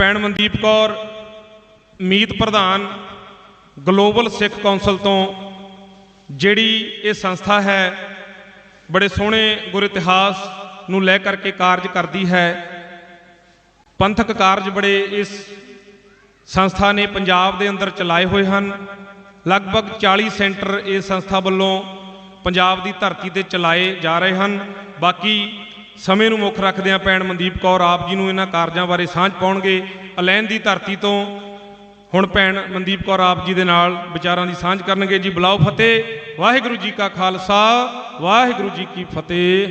ਭੈਣ ਮਨਦੀਪ ਕੌਰ, ਮੀਤ ਪ੍ਰਧਾਨ, ਗਲੋਬਲ ਸਿੱਖ ਕੌਂਸਲ ਤੋਂ, ਜਿਹੜੀ ਇਹ ਸੰਸਥਾ ਹੈ, ਬੜੇ ਸੋਹਣੇ ਗੁਰ ਇਤਿਹਾਸ ਨੂੰ ਲੈ ਕਰਕੇ ਕਾਰਜ ਕਰਦੀ ਹੈ। ਪੰਥਕ ਕਾਰਜ ਬੜੇ ਇਸ ਸੰਸਥਾ ਨੇ ਪੰਜਾਬ ਦੇ ਅੰਦਰ ਚਲਾਏ ਹੋਏ ਹਨ। ਲਗਭਗ 40 ਸੈਂਟਰ ਇਸ ਸੰਸਥਾ ਵੱਲੋਂ ਪੰਜਾਬ ਦੀ ਧਰਤੀ ਤੇ ਚਲਾਏ ਜਾ ਰਹੇ ਹਨ। ਬਾਕੀ ਸਮੇਂ ਨੂੰ ਮੁੱਖ ਰੱਖਦਿਆਂ ਭੈਣ ਮਨਦੀਪ ਕੌਰ ਆਪ ਜੀ ਨੂੰ ਇਹਨਾਂ ਕਾਰਜਾਂ ਬਾਰੇ ਸਾਂਝ ਪਾਉਣਗੇ। ਅਲੈਨ ਦੀ ਧਰਤੀ ਤੋਂ ਹੁਣ ਭੈਣ ਮਨਦੀਪ ਕੌਰ ਆਪ ਜੀ ਦੇ ਨਾਲ ਵਿਚਾਰਾਂ ਦੀ ਸਾਂਝ ਕਰਨਗੇ ਜੀ। ਬੁਲਾਓ ਫਤਿਹ। ਵਾਹਿਗੁਰੂ ਜੀ ਕਾ ਖਾਲਸਾ। ਵਾਹਿਗੁਰੂ ਜੀ ਕੀ ਫਤਿਹ।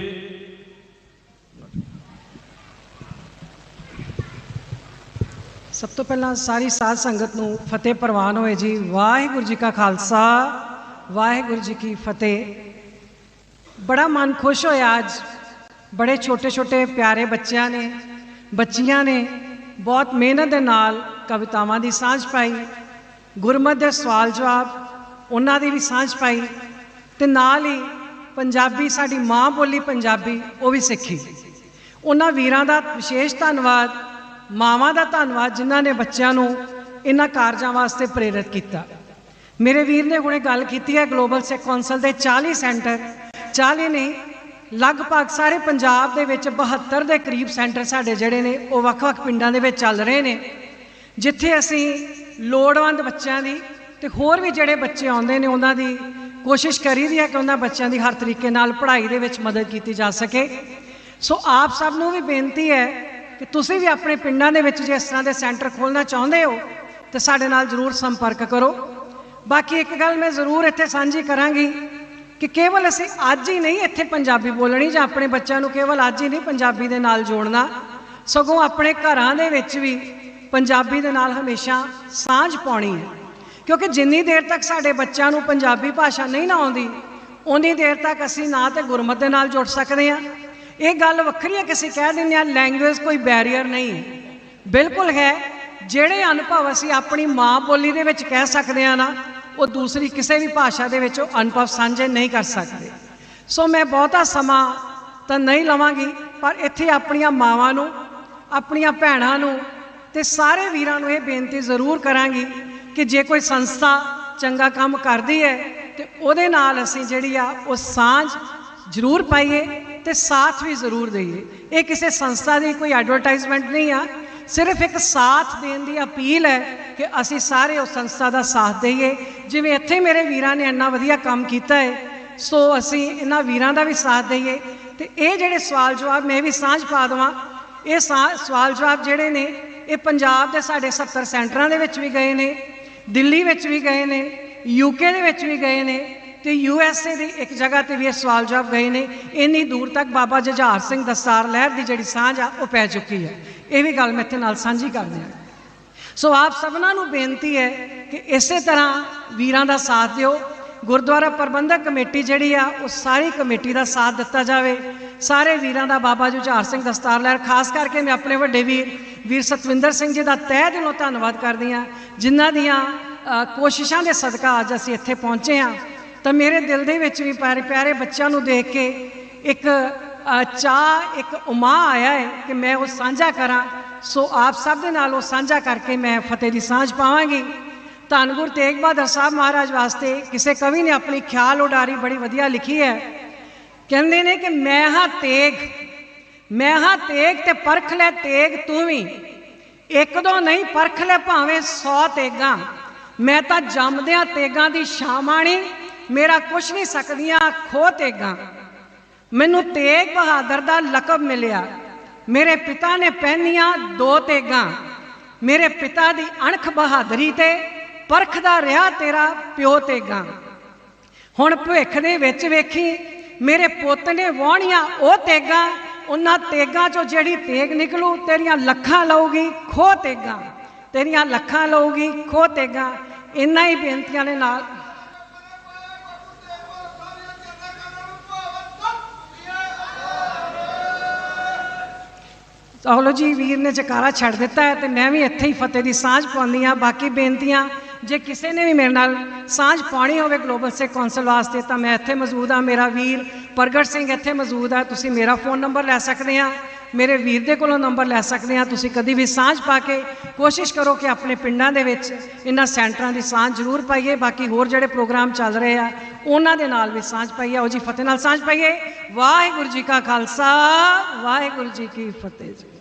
ਸਭ ਤੋਂ ਪਹਿਲਾਂ ਸਾਰੀ ਸਾਧ ਸੰਗਤ ਨੂੰ ਫਤਿਹ ਪ੍ਰਵਾਨ ਹੋਏ ਜੀ। ਵਾਹਿਗੁਰੂ ਜੀ ਕਾ ਖਾਲਸਾ। ਵਾਹਿਗੁਰੂ ਜੀ ਕੀ ਫਤਿਹ। ਬੜਾ ਮਨ ਖੁਸ਼ ਹੋਇਆ ਅੱਜ। ਬੜੇ ਛੋਟੇ ਛੋਟੇ ਪਿਆਰੇ ਬੱਚਿਆਂ ਨੇ, ਬੱਚੀਆਂ ਨੇ ਬਹੁਤ ਮਿਹਨਤ ਦੇ ਨਾਲ ਕਵਿਤਾਵਾਂ ਦੀ ਸਾਂਝ ਪਾਈ, ਗੁਰਮਤ ਦੇ ਸਵਾਲ ਜਵਾਬ ਉਹਨਾਂ ਦੀ ਵੀ ਸਾਂਝ ਪਾਈ ਤੇ ਨਾਲ ਹੀ ਪੰਜਾਬੀ, ਸਾਡੀ ਮਾਂ ਬੋਲੀ ਪੰਜਾਬੀ ਉਹ ਵੀ ਸਿੱਖੀ। ਉਹਨਾਂ ਵੀਰਾਂ ਦਾ ਵਿਸ਼ੇਸ਼ ਧੰਨਵਾਦ, ਮਾਵਾਂ ਦਾ ਧੰਨਵਾਦ ਜਿਨ੍ਹਾਂ ਨੇ ਬੱਚਿਆਂ ਨੂੰ ਇਹਨਾਂ ਕਾਰਜਾਂ ਵਾਸਤੇ ਪ੍ਰੇਰਿਤ ਕੀਤਾ। ਮੇਰੇ ਵੀਰ ਨੇ ਹੁਣੇ ਗੱਲ ਕੀਤੀ ਹੈ ਗਲੋਬਲ ਸਿੱਖ ਕੌਂਸਲ ਦੇ 40 ਸੈਂਟਰ 40 ਨਹੀਂ ਲਗਭਗ ਸਾਰੇ ਪੰਜਾਬ ਦੇ ਵਿੱਚ 72 ਦੇ ਕਰੀਬ ਸੈਂਟਰ ਸਾਡੇ ਜਿਹੜੇ ਨੇ, ਉਹ ਵੱਖ-ਵੱਖ ਪਿੰਡਾਂ ਦੇ ਵਿੱਚ ਚੱਲ ਰਹੇ ਨੇ। ਜਿੱਥੇ ਅਸੀਂ ਲੋੜਵੰਦ ਬੱਚਿਆਂ ਦੀ ਤੇ ਹੋਰ ਵੀ ਜਿਹੜੇ ਬੱਚੇ ਆਉਂਦੇ ਨੇ, ਉਹਨਾਂ ਦੀ ਕੋਸ਼ਿਸ਼ ਕਰੀ ਦੀ ਹੈ ਕਿ ਉਹਨਾਂ ਬੱਚਿਆਂ ਦੀ ਹਰ ਤਰੀਕੇ ਨਾਲ ਪੜ੍ਹਾਈ ਦੇ ਵਿੱਚ ਮਦਦ ਕੀਤੀ ਜਾ ਸਕੇ। ਸੋ ਆਪ ਸਭ ਨੂੰ ਵੀ ਬੇਨਤੀ ਹੈ ਕਿ ਤੁਸੀਂ ਵੀ ਆਪਣੇ ਪਿੰਡਾਂ ਦੇ ਵਿੱਚ ਜੇ ਇਸ ਤਰ੍ਹਾਂ ਦੇ ਸੈਂਟਰ ਖੋਲ੍ਹਣਾ ਚਾਹੁੰਦੇ ਹੋ, ਤੇ ਸਾਡੇ ਨਾਲ ਜ਼ਰੂਰ ਸੰਪਰਕ ਕਰੋ। ਬਾਕੀ ਇੱਕ ਗੱਲ ਮੈਂ ਜ਼ਰੂਰ ਇੱਥੇ ਸਾਂਝੀ ਕਰਾਂਗੀ ਕਿ ਕੇਵਲ ਅਸੀਂ ਅੱਜ ਹੀ ਨਹੀਂ ਇੱਥੇ ਪੰਜਾਬੀ ਬੋਲਣੀ ਜਾਂ ਆਪਣੇ ਬੱਚਿਆਂ ਨੂੰ ਕੇਵਲ ਅੱਜ ਹੀ ਨਹੀਂ ਪੰਜਾਬੀ ਦੇ ਨਾਲ ਜੋੜਨਾ, ਸਗੋਂ ਆਪਣੇ ਘਰਾਂ ਦੇ ਵਿੱਚ ਵੀ ਪੰਜਾਬੀ ਦੇ ਨਾਲ ਹਮੇਸ਼ਾ ਸਾਂਝ ਪਾਉਣੀ ਹੈ। ਕਿਉਂਕਿ ਜਿੰਨੀ ਦੇਰ ਤੱਕ ਸਾਡੇ ਬੱਚਿਆਂ ਨੂੰ ਪੰਜਾਬੀ ਭਾਸ਼ਾ ਨਹੀਂ ਨਾ ਆਉਂਦੀ ਉਨੀ ਦੇਰ ਤੱਕ ਅਸੀਂ ਨਾ ਤੇ ਗੁਰਮਤ ਦੇ ਨਾਲ ਜੁੜ ਸਕਦੇ ਹਾਂ। ਇਹ ਗੱਲ ਵੱਖਰੀ ਹੈ ਕਿ ਅਸੀਂ ਕਹਿ ਦਿੰਦੇ ਹਾਂ ਲੈਂਗੁਏਜ ਕੋਈ ਬੈਰੀਅਰ ਨਹੀਂ ਬਿਲਕੁਲ ਹੈ, ਜਿਹੜੇ ਅਨੁਭਵ ਅਸੀਂ ਆਪਣੀ ਮਾਂ ਬੋਲੀ ਦੇ ਵਿੱਚ ਕਹਿ ਸਕਦੇ ਹਾਂ ਨਾ ਉਹ ਦੂਸਰੀ ਕਿਸੇ ਵੀ ਭਾਸ਼ਾ ਦੇ ਵਿੱਚ ਉਹ ਅਨੁਭਵ ਸਾਂਝੇ ਨਹੀਂ ਕਰ ਸਕਦੇ। ਸੋ ਮੈਂ ਬਹੁਤਾ ਸਮਾਂ ਤਾਂ ਨਹੀਂ ਲਵਾਂਗੀ, ਪਰ ਇੱਥੇ ਆਪਣੀਆਂ ਮਾਵਾਂ ਨੂੰ, ਆਪਣੀਆਂ ਭੈਣਾਂ ਨੂੰ ਤੇ ਸਾਰੇ ਵੀਰਾਂ ਨੂੰ ਇਹ ਬੇਨਤੀ ਜ਼ਰੂਰ ਕਰਾਂਗੀ ਕਿ ਜੇ ਕੋਈ ਸੰਸਥਾ ਚੰਗਾ ਕੰਮ ਕਰਦੀ ਹੈ ਤੇ ਉਹਦੇ ਨਾਲ ਅਸੀਂ ਜਿਹੜੀ ਆ ਉਹ ਸਾਂਝ ਜ਼ਰੂਰ ਪਾਈਏ ਤੇ ਸਾਥ ਵੀ ਜ਼ਰੂਰ ਦਈਏ। ਇਹ ਕਿਸੇ ਸੰਸਥਾ ਦੀ ਕੋਈ ਐਡਵਰਟਾਈਜ਼ਮੈਂਟ ਨਹੀਂ ਆ, ਸਿਰਫ ਇੱਕ ਸਾਥ ਦੇਣ ਦੀ ਅਪੀਲ ਹੈ ਕਿ ਅਸੀਂ ਸਾਰੇ ਉਸ ਸੰਸਥਾ ਦਾ ਸਾਥ ਦਈਏ। ਜਿਵੇਂ ਇੱਥੇ ਮੇਰੇ ਵੀਰਾਂ ਨੇ ਇੰਨਾ ਵਧੀਆ ਕੰਮ ਕੀਤਾ ਹੈ, ਸੋ ਅਸੀਂ ਇਹਨਾਂ ਵੀਰਾਂ ਦਾ ਵੀ ਸਾਥ ਦਈਏ। ਤੇ ਇਹ ਜਿਹੜੇ ਸਵਾਲ ਜਵਾਬ ਮੈਂ ਵੀ ਸਾਂਝ ਪਾ ਦੇਵਾਂ, ਇਹ ਸਾ- ਸਵਾਲ ਜਵਾਬ ਜਿਹੜੇ ਨੇ, ਇਹ ਪੰਜਾਬ ਦੇ ਸਾਡੇ 70 ਸੈਂਟਰਾਂ ਦੇ ਵਿੱਚ ਵੀ ਗਏ ਨੇ, ਦਿੱਲੀ ਵਿੱਚ ਵੀ ਗਏ ਨੇ ਯੂਕੇ ਦੇ ਵਿੱਚ ਵੀ ਗਏ ਨੇ, ਤੇ ਯੂ ਐਸ ਏ ਦੀ ਇੱਕ ਜਗ੍ਹਾ ਤੇ ਵੀ ਇਹ ਸਵਾਲ ਜਵਾਬ ਗਏ ਨੇ। ਇੰਨੀ ਦੂਰ ਤੱਕ ਬਾਬਾ ਜੁਝਾਰ ਸਿੰਘ ਦਸਤਾਰ ਲਹਿਰ ਦੀ ਜਿਹੜੀ ਸਾਂਝ ਆ, ਉਹ ਪੈ ਚੁੱਕੀ ਹੈ। ਇਹ ਵੀ ਗੱਲ ਮੈਂ ਇੱਥੇ ਨਾਲ ਸਾਂਝੀ ਕਰਦੇ ਹਾਂ। ਸੋ ਆਪ ਸਭਨਾਂ ਨੂੰ ਬੇਨਤੀ ਹੈ ਕਿ ਇਸੇ ਤਰ੍ਹਾਂ ਵੀਰਾਂ ਦਾ ਸਾਥ ਦਿਓ। ਗੁਰਦੁਆਰਾ ਪ੍ਰਬੰਧਕ ਕਮੇਟੀ ਜਿਹੜੀ ਆ ਉਹ ਸਾਰੀ ਕਮੇਟੀ ਦਾ ਸਾਥ ਦਿੱਤਾ ਜਾਵੇ। ਸਾਰੇ ਵੀਰਾਂ ਦਾ ਬਾਬਾ ਜੁਝਾਰ ਸਿੰਘ ਦਸਤਾਰ ਲਹਿਰ ਖਾਸ ਕਰਕੇ ਮੈਂ ਆਪਣੇ ਵੱਡੇ ਵੀਰ ਵੀਰ ਸਤਵਿੰਦਰ ਸਿੰਘ ਜੀ ਦਾ ਤਹਿ ਦਿਲੋਂ ਧੰਨਵਾਦ ਕਰਦੀ ਹਾਂ ਜਿਨ੍ਹਾਂ ਦੀਆਂ ਕੋਸ਼ਿਸ਼ਾਂ ਦੇ ਸਦਕਾ ਅੱਜ ਅਸੀਂ ਇੱਥੇ ਪਹੁੰਚੇ ਹਾਂ। ਤਾਂ ਮੇਰੇ ਦਿਲ ਦੇ ਵਿੱਚ ਵੀ ਪਿਆਰੇ ਪਿਆਰੇ ਬੱਚਿਆਂ ਨੂੰ ਦੇਖ ਕੇ ਇੱਕ ਅ, ਚਾਹ ਇੱਕ ਉਮਾ ਆਇਆ ਹੈ ਕਿ ਮੈਂ ਉਹ ਸਾਂਝਾ ਕਰਾਂ। ਸੋ ਆਪ ਸਭ ਦੇ ਨਾਲ ਉਹ ਸਾਂਝਾ ਕਰਕੇ ਮੈਂ ਫਤਿਹ ਦੀ ਸਾਂਝ ਪਾਵਾਂਗੀ। ਧੰਨ ਗੁਰੂ ਤੇਗ ਬਹਾਦਰ ਸਾਹਿਬ ਮਹਾਰਾਜ ਵਾਸਤੇ ਕਿਸੇ ਕਵੀ ਨੇ ਆਪਣੀ ਖਿਆਲ ਉਡਾਰੀ ਬੜੀ ਵਧੀਆ ਲਿਖੀ ਹੈ। ਕਹਿੰਦੇ ਨੇ ਕਿ ਮੈਂ ਹਾਂ ਤੇਗ, ਮੈਂ ਹਾਂ ਤੇਗ ਤੇ ਪਰਖ ਲੈ ਤੇਗ ਤੂੰ ਵੀ। ਇੱਕ ਦੋ ਨਹੀਂ ਪਰਖ ਲੈ ਭਾਵੇਂ 100 ਤੇਗਾਂ। ਮੈਂ ਤਾਂ ਜੰਮਦਿਆਂ ਤੇਗਾਂ ਦੀ ਸ਼ਾਮਾਣੀ ਮੇਰਾ ਕੁਛ ਨਹੀਂ ਸਕਦੀਆਂ ਖੋ ਤੇਗਾਂ। ਮੈਨੂੰ ਤੇਗ ਬਹਾਦਰ ਦਾ ਲਕਬ ਮਿਲਿਆ। ਮੇਰੇ ਪਿਤਾ ਨੇ ਪਹਿਨੀਆਂ ਦੋ ਤੇਗਾਂ। ਮੇਰੇ ਪਿਤਾ ਦੀ ਅਣਖ ਬਹਾਦਰੀ ਤੇ ਪਰਖਦਾ ਰਿਹਾ ਤੇਰਾ ਪਿਓ ਤੇਗਾਂ। ਹੁਣ ਭਵਿੱਖ ਦੇ ਵਿੱਚ ਵੇਖੀ, ਮੇਰੇ ਪੁੱਤ ਨੇ ਵਾਹਣੀਆਂ ਉਹ ਤੇਗਾਂ, ਉਹਨਾਂ ਤੇਗਾਂ ਚੋਂ ਜਿਹੜੀ ਤੇਗ ਨਿਕਲੂ, ਤੇਰੀਆਂ ਲੱਖਾਂ ਲਊਗੀ ਖੋ ਤੇਗਾਂ। ਤੇਰੀਆਂ ਲੱਖਾਂ ਲਊਗੀ ਖੋ ਤੇਗਾਂ। ਇੰਨਾ ਹੀ ਬੇਨਤੀਆਂ ਦੇ ਨਾਲ ਚਲੋ ਜੀ, ਵੀਰ ਨੇ ਜਕਾਰਾ ਛੱਡ ਦਿੱਤਾ ਹੈ ਤੇ ਮੈਂ ਵੀ ਇੱਥੇ ਹੀ ਫਤਿਹ ਦੀ ਸਾਂਝ ਪਾਉਂਦੀ ਆ ਬਾਕੀ ਬੇਨਤੀਆਂ, ਜੇ ਕਿਸੇ ਨੇ ਵੀ ਮੇਰੇ ਨਾਲ ਸਾਂਝ ਪਾਣੀ ਹੋਵੇ ਗਲੋਬਲ ਸਿੱਖ ਕੌਂਸਲ ਵਾਸਤੇ, ਤਾਂ ਮੈਂ ਇੱਥੇ ਮੌਜੂਦ ਆ ਮੇਰਾ ਵੀਰ ਪ੍ਰਗਟ ਸਿੰਘ ਇੱਥੇ ਮੌਜੂਦ ਆ, ਤੁਸੀਂ ਮੇਰਾ ਫੋਨ ਨੰਬਰ ਲੈ ਸਕਦੇ ਆ, ਮੇਰੇ ਵੀਰ ਦੇ ਕੋਲੋਂ ਨੰਬਰ ਲੈ ਸਕਦੇ ਆ, ਤੁਸੀਂ ਕਦੀ ਵੀ ਸਾਂਝ ਪਾ ਕੇ ਕੋਸ਼ਿਸ਼ ਕਰੋ ਕਿ ਆਪਣੇ ਪਿੰਡਾਂ ਦੇ ਵਿੱਚ ਇਹਨਾਂ ਸੈਂਟਰਾਂ ਦੀ ਸਾਂਝ ਜ਼ਰੂਰ ਪਾਈਏ, ਬਾਕੀ ਹੋਰ ਜਿਹੜੇ ਪ੍ਰੋਗਰਾਮ ਚੱਲ ਰਹੇ ਆ, ਉਹਨਾਂ ਦੇ ਨਾਲ ਵੀ ਸਾਂਝ ਪਾਈਏ ਉਹ ਜੀ, ਫਤਿਹ ਨਾਲ ਸਾਂਝ ਪਾਈਏ। ਵਾਹਿਗੁਰੂ ਜੀ ਕਾ ਖਾਲਸਾ, ਵਾਹਿਗੁਰੂ ਜੀ ਕੀ ਫਤਿਹ ਜੀ।